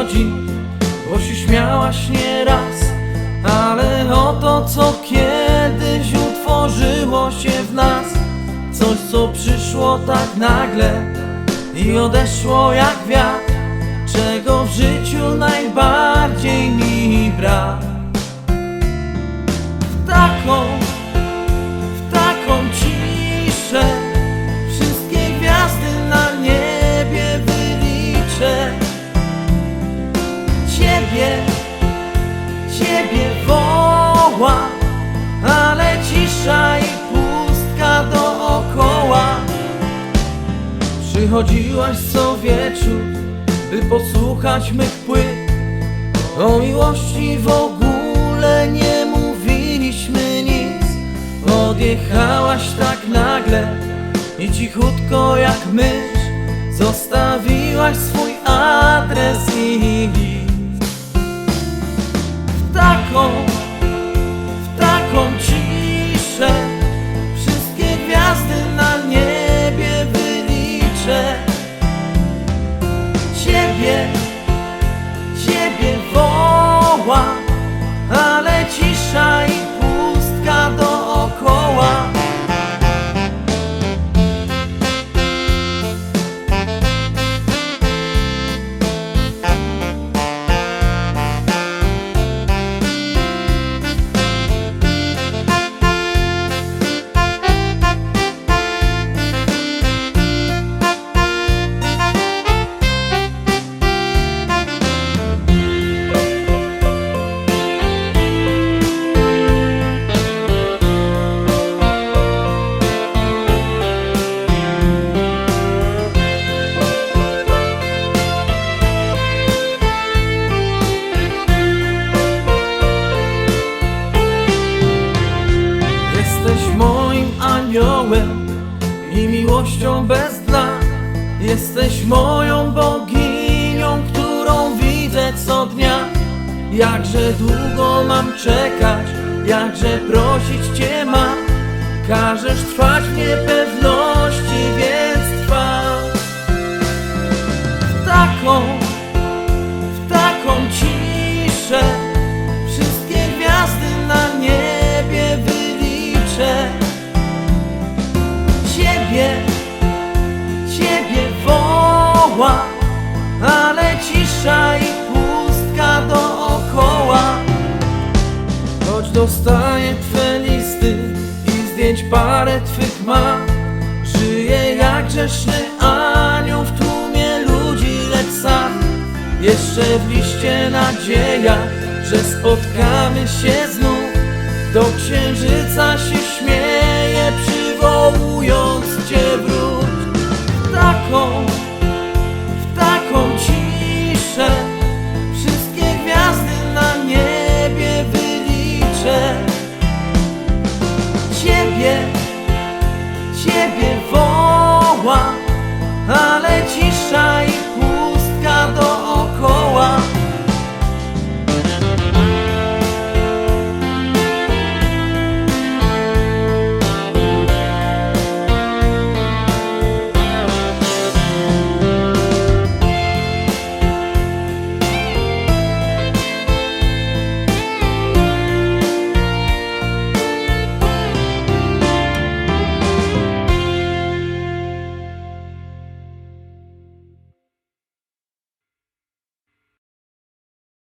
Bo się śmiałaś nieraz Ale o to co kiedyś utworzyło się w nas. Coś co przyszło tak nagle I odeszło jak wiatr Czego w życiu najbardziej mi brak Przychodziłaś co wieczór By posłuchać mych płyt. O miłości w ogóle nie mówiliśmy nic. Odjechałaś tak nagle I cichutko jak mysz. Zostawiłaś swój adres i miłością bez dna. Jesteś moją boginią, którą widzę co dnia. Jakże długo mam czekać, jakże prosić Cię mam Każesz trwać w niepewności, więc trwam W taką, dostaję Twe listy I zdjęć parę Twych mam Żyję jak grzeszny anioł W tłumie ludzi, lecz sam Jeszcze w liście nadzieja Że spotkamy się znów. Do księżyca się śmieje Ale cisza